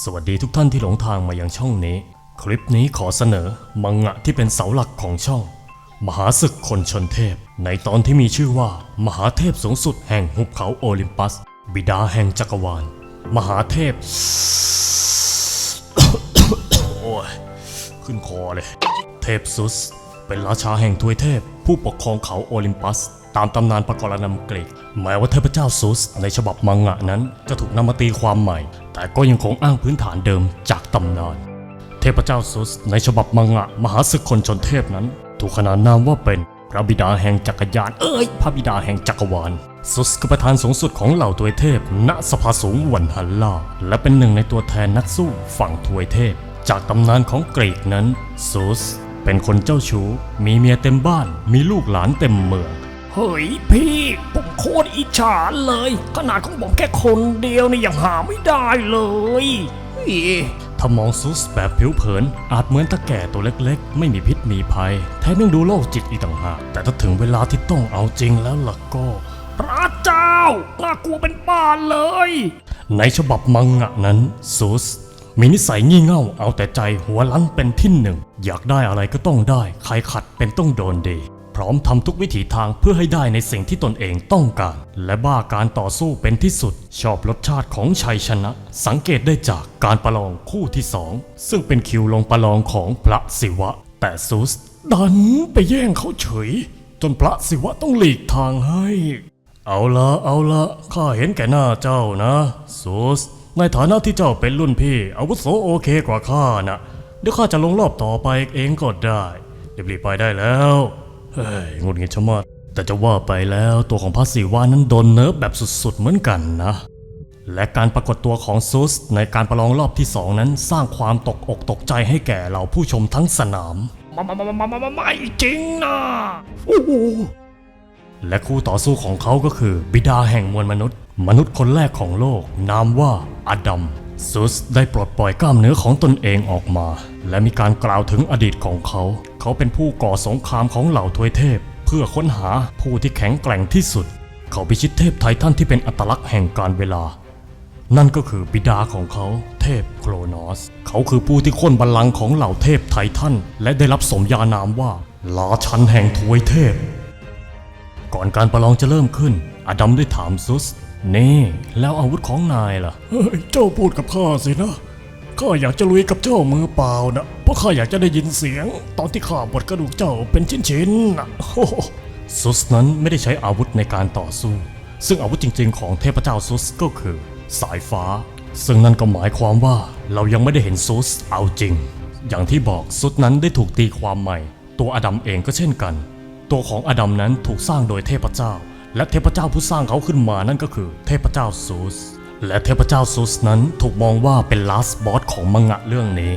สวัสดีทุกท่านที่หลงทางมายังช่องนี้ คลิปนี้ขอเสนอมังงะที่เป็นเสาหลักของช่อง มหาศึกคนชนเทพ ในตอนที่มีชื่อว่า มหาเทพสูงสุดแห่งหุบเขาโอลิมปัส บิดาแห่งจักรวาล มหาเทพโอ้ยขึ้นคอเลย เทพซุส เป็นราชาแห่งทวยเทพ ผู้ปกครองเขาโอลิมปัส ตามตำนานปกรณำกรีกแม้ว่าเทพเจ้าซุสในฉบับมังงะนั้นจะถูกนำมาตีความใหม่ แต่ก็ยังคงอ้างพื้นฐานเดิมจากตำนาน เทพเจ้าซุสในฉบับมังงะ มหาศึกคนชนเทพนั้น ถูกขนานนามว่าเป็นพระบิดาแห่งจักรยาน เอ้ย พระบิดาแห่งจักรวาลซุสคือประธานสูงสุดของเหล่าทวยเทพ ณสภาสูงวันฮัลลาและเป็นหนึ่งในตัวแทนนักสู้ฝั่งทวยเทพ จากตำนานของกรีกนั้นซุสเป็นคนเจ้าชู้ มีเมียเต็มบ้าน มีลูกหลานเต็มเมือง เฮ้ยพี่ผมโคตรอิจฉาเลย ขนาดของผมแค่คนเดียวนี่ยังหาไม่ได้เลยเฮ้ยถ้ามองซุสแบบผิวเผิน อาจเหมือนตะแก่ตัวเล็กๆ ไม่มีพิษมีภัย แถมยังดูโลกจิตอีกต่างหาก แต่ถ้าถึงเวลาที่ต้องเอาจริงแล้วล่ะก็ พระเจ้าน่ากลัวเป็นบ้านเลย ในฉบับมังงะนั้นซุสมีนิสัยงี่เง่าเอาแต่ใจหัวลันเป็นที่หนึ่ง อยากได้อะไรก็ต้องได้ ใครขัดเป็นต้องโดนดี พร้อมทำทุกวิถีทางเพื่อให้ได้ในสิ่งที่ตนเองต้องการ และบ้าการต่อสู้เป็นที่สุด ชอบรสชาติของชัยชนะ สังเกตได้จากการประลองคู่ที่สองซึ่งเป็นคิวลงประลองของพระศิวะ แต่ซุสดันไปแย่งเขาเฉย จนพระศิวะต้องหลีกทางให้ เอาละเอาละข้าเห็นแก่หน้าเจ้านะซูสในฐานะที่เจ้าเป็นรุ่นพี่ อาวุโสโอเคกว่าข้านะเดี๋ยวข้าจะลงรอบต่อไปเองก็ได้รีบๆไปได้แล้ว เฮ้ยงุนงิดชะมัดแต่จะว่าไปแล้วตัวของพระศิวานั้นโดนเนิร์ฟแบบสุดๆเหมือนกันนะ และการปรากฏตัวของซูสในการประลองรอบที่สองนั้นสร้างความตกอกตกใจให้แก่เหล่าผู้ชมทั้งสนามมามามามามามาไม่จริงนะโอ้และคู่ต่อสู้ของเขาก็คือ บิดาแห่งมวลมนุษย์ มนุษย์คนแรกของโลก นามว่าอดัมซุสได้ปลดปล่อยกล้ามเนื้อของตนเองออกมา และมีการกล่าวถึงอดีตของเขา เขาเป็นผู้ก่อสงครามของเหล่าทวยเทพ เพื่อค้นหาผู้ที่แข็งแกร่งที่สุด เขาพิชิตเทพไททันที่เป็นอัตลักษณ์แห่งการเวลา นั่นก็คือบิดาของเขาเทพโครโนสเขาคือผู้ที่ค้นบัลลังก์ของเหล่าเทพไททันและได้รับสมญานามว่าราชันแห่งทวยเทพ ก่อนการประลองจะเริ่มขึ้น อดัมได้ถามซุส นี่ แล้วอาวุธของนายล่ะ เฮ้ย เจ้าพูดกับข้าสินะ ข้าอยากจะลุยกับเจ้ามือเปล่านะ เพราะข้าอยากจะได้ยินเสียง ตอนที่ข้าบดกระดูกเจ้าเป็นชิ้นๆนะโอ้ซุสนั้นไม่ได้ใช้อาวุธในการต่อสู้ ซึ่งอาวุธจริง ๆ ของเทพเจ้าซุสก็คือ สายฟ้า ซึ่งนั่นก็หมายความว่าเรายังไม่ได้เห็นซุสเอาจริง อย่างที่บอกซุสนั้นได้ถูกตีความใหม่ ตัวอดัมเองก็เช่นกัน ตัวของอดัมนั้นถูกสร้างโดยเทพเจ้า และเทพเจ้าผู้สร้างเขาขึ้นมานั่นก็คือ เทพเจ้าซูส และเทพเจ้าซูสนั้นถูกมองว่าเป็นลาสบอสของมังงะเรื่องนี้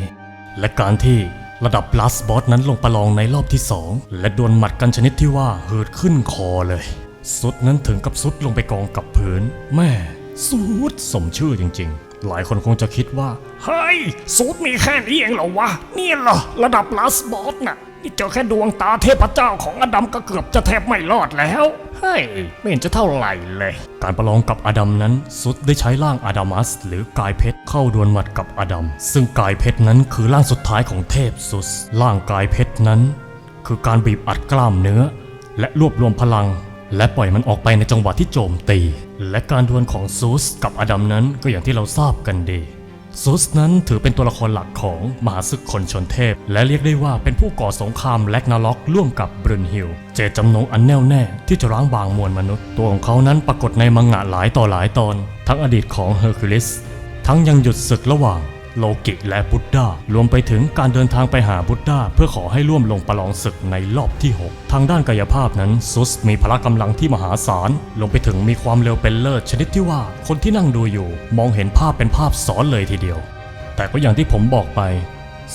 และการที่ระดับลาสบอสนั้นลงประลองในรอบที่สองและดวลหมัดกันชนิดที่ว่าเหิดขึ้นคอเลย สุดนั้นถึงกับสุดลงไปกองกับพื้น แม่สุดสมชื่อจริงๆ หลายคนคงจะคิดว่า เฮ้ยสูตรมีแค่นี้เองเหรอวะ เนี่ยเหรอระดับลาสบอสน่ะ นี่เจอแค่ดวงตาเทพเจ้าของอดัมก็เกือบจะแทบไม่รอดแล้ว เฮ้ย ไม่เห็นจะเท่าไหร่เลย การประลองกับอดัมนั้นซุดได้ใช้ร่างอดัมัส หรือกายเพชรเข้าดวลหมัดกับอดัม ซึ่งกายเพชรนั้นคือร่างสุดท้ายของเทพซุส ร่างกายเพชรนั้น คือการบีบอัดกล้ามเนื้อ และรวบรวมพลัง และปล่อยมันออกไปในจังหวะที่โจมตี และการดวลของซุสกับอดัมนั้นก็อย่างที่เราทราบกันดี ซุสนั้นถือเป็นตัวละครหลักของมหาศึกคนชนเทพ และเรียกได้ว่าเป็นผู้ก่อสงครามแลกนาล็อกร่วมกับบรุนฮิล เจตจำนงอันแน่วแน่ที่จะร้างบางมวลมนุษย์ ตัวของเขานั้นปรากฏในมังงะหลายต่อหลายตอน ทั้งอดีตของเฮอร์คิวลิส ทั้งยังหยุดศึกระหว่าง โลกิและบุตดารวมไปถึงการเดินทางไปหาบุตดาเพื่อขอให้ร่วมลงประลองศึกในรอบที่ 6 ทางด้านกายภาพนั้นซุสมีพละกำลังที่มหาศาลลงไปถึงมีความเร็วเป็นเลิศชนิดที่ว่าคนที่นั่งดูอยู่ มองเห็นภาพเป็นภาพซ้อนเลยทีเดียว แต่ก็อย่างที่ผมบอกไป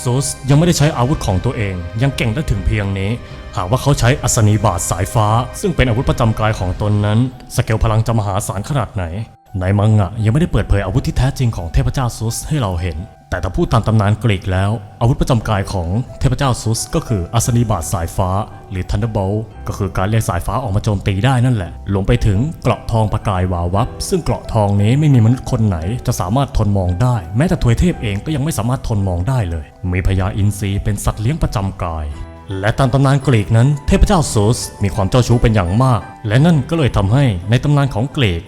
ซุสยังไม่ได้ใช้อาวุธของตัวเอง ยังเก่งได้ถึงเพียงนี้ หากว่าเขาใช้อัศนีบาทสายฟ้า ซึ่งเป็นอาวุธประจำกายของตนนั้น สเกลพลังจะมหาศาลขนาดไหน ในมังงะยังไม่ได้เปิดเผยอาวุธที่แท้จริงของเทพเจ้าซุสให้เราเห็น แต่ถ้าพูดตามตำนานกรีกแล้ว อาวุธประจำกายของเทพเจ้าซุส ก็คืออัศนีบาตสายฟ้า หรือ Thunderbolt ก็คือการเรียกสายฟ้าออกมาโจมตีได้นั่นแหละรวมไปถึงเกราะทองประกายวาววับ ซึ่งเกราะทองนี้ไม่มีมนุษย์คนไหน จะสามารถทนมองได้ แม้แต่ทวยเทพเองก็ยังไม่สามารถทนมองได้เลย มีพญาอินทรีเป็นสัตว์เลี้ยงประจำกายและตามตำนานกรีกนั้นเทพเจ้าซูสมีความเจ้าชู้เป็นอย่างมาก และนั่นก็เลยทำให้ในตำนานของกรีก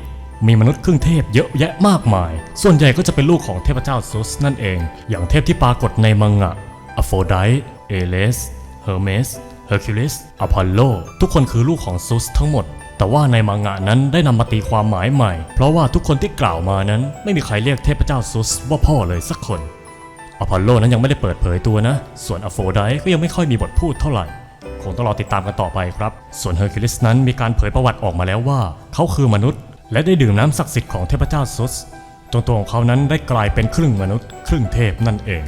มีมนุษย์ครึ่งเทพเยอะแยะมากมาย ส่วนใหญ่ก็จะเป็นลูกของเทพเจ้าซูสนั่นเอง อย่างเทพที่ปรากฏในมังงะอโฟไดเอเลส เฮอร์เมส เฮอร์คิวลิส อพอลโล ทุกคนคือลูกของซูสทั้งหมด แต่ว่าในมังงะนั้นได้นำมาตีความหมายใหม่ เพราะว่าทุกคนที่กล่าวมานั้น ไม่มีใครเรียกเทพเจ้าซูสว่าพ่อเลยสักคน อพอลโลนั้นยังไม่ได้เปิดเผยตัวนะ ส่วนอโฟไดก็ยังไม่ค่อยมีบทพูดเท่าไหร่คงต้องรอติดตามกันต่อไปครับ ส่วนเฮอร์คิวลิสนั้นมีการเผยประวัติออกมาแล้วว่า เขาคือมนุษย์ และได้ดื่มน้ำศักดิ์สิทธิ์ของเทพเจ้าซุสตัวตัวของเขานั้นได้กลายเป็นครึ่งมนุษย์ ครึ่งเทพนั่นเอง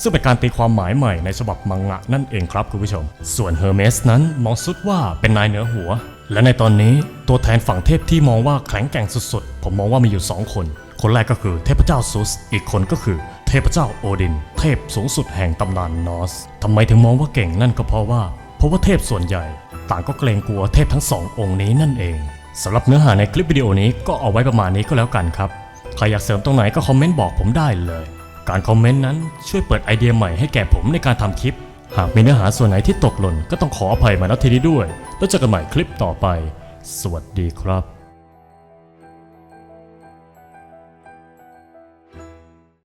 ซึ่งเป็นการตีความหมายใหม่ในฉบับมังงะนั่นเองครับคุณผู้ชม ส่วนเฮอร์เมสนั้นมองซุดว่าเป็นนายเหนือหัว และในตอนนี้ตัวแทนฝั่งเทพที่มองว่าแข็งแกร่งสุดๆ ผมมองว่ามีอยู่สองคน คนแรกก็คือเทพเจ้าซุส อีกคนก็คือเทพเจ้าโอดิน เทพสูงสุดแห่งตำนานนอสทำไมถึงมองว่าเก่งนั่นก็เพราะว่าเพราะว่าเทพส่วนใหญ่ ต่างก็เกรงกลัวเทพทั้งสององค์นี้นั่นเอง สำหรับเนื้อหาในคลิปวิดีโอนี้ก็เอาไว้ประมาณนี้ก็แล้วกันครับ ใครอยากเสริมตรงไหนก็คอมเมนต์บอกผมได้เลย การคอมเมนต์นั้นช่วยเปิดไอเดียใหม่ให้แก่ผมในการทำคลิป หากมีเนื้อหาส่วนไหนที่ตกหล่นก็ต้องขออภัยมาณที่นี้ด้วย แล้วเจอกันใหม่คลิปต่อไป สวัสดีครับ